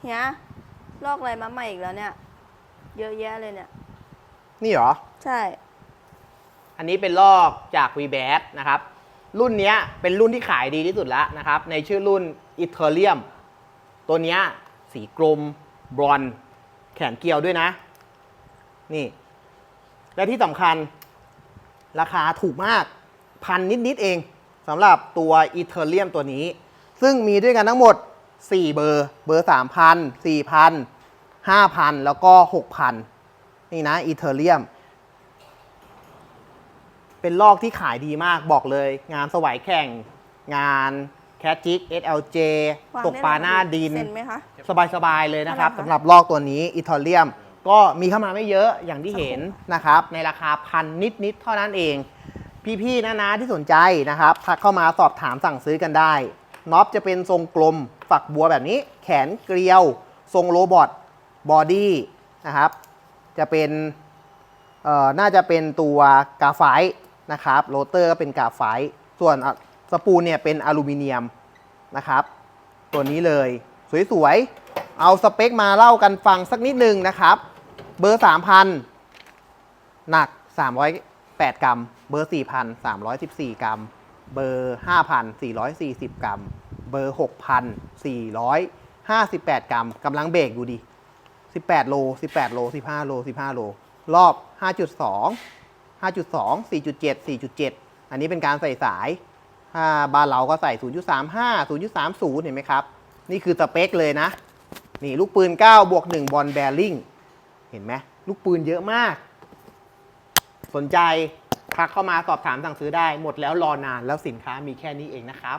เฮียลอกอะไรมาใหม่อีกแล้วเนี่ย เยอะแยะเลยเนี่ย นี่เหรอ ใช่ อันนี้เป็นลอกจาก v b a t นะครับ รุ่นเนี้ยเป็นรุ่นที่ขายดีที่สุดแล้วนะครับ ในชื่อรุ่น e t h e r e u m ตัวเนี้ยสีกลมบรอนซ์แขนเกลียวด้วยนะ นี่ และที่สำคัญ ราคาถูกมาก พันนิด ๆ เองสำหรับตัว e t h e r e u m ตัวนี้ ซึ่งมีด้วยกันทั้งหมด 4 เบอร์ เบอร์ 3,000 4,000 5,000 แล้วก็ 6,000 นี่นะ e t h e r e u m เป็นลอกที่ขายดีมากบอกเลย งานสวายแข่ง งานแคทจิก SLJ วางตกปลาหน้าดินเซ็นไหมคะสบาย ๆ เลยนะครับเท่าไหร่คะสำหรับลอกตัวนี้อิตาเลียม ก็มีเข้ามาไม่เยอะอย่างที่เห็นนะครับ ในราคาพันนิด ๆ เท่านั้นเอง พี่ ๆ นะๆที่สนใจนะครับ ทักเข้ามาสอบถามสั่งซื้อกันได้ น็อปจะเป็นทรงกลม ฝักบัวแบบนี้ แขนเกลียว ทรงโรบอทบอดี้นะครับ จะเป็นเอ่อน่าจะเป็นตัวกาไฟนะครับโรเตอร์ก็เป็นกาไฟส่วนสปูลเนี่ยเป็นอลูมิเนียมนะครับ ตัวนี้เลย สวยๆ เอาสเปคมาเล่ากันฟังสักนิดนึงนะครับ เบอร์ 3,000 หนัก 308 กรัม เบอร์ 4,314 กรัม เบอร์ 5,440 กรัม เบอร์ 6,458 กรัมกำลังเบรกดูดิ 18 โล 18 โล 15 โล 15 โล รอบ 5.2 5.2 4.7 4.7 อันนี้เป็นการใส่สาย ถ้าบ้านเราก็ใส่ 0.35 0.30 เห็นไหมครับ นี่คือสเปคเลยนะ นี่ลูกปืน 9 บวก 1 บอลแบริ่ง เห็นไหม ลูกปืนเยอะมาก สนใจ ทักเข้ามาสอบถามสั่งซื้อได้หมดแล้วรอนานแล้วสินค้ามีแค่นี้เองนะครับ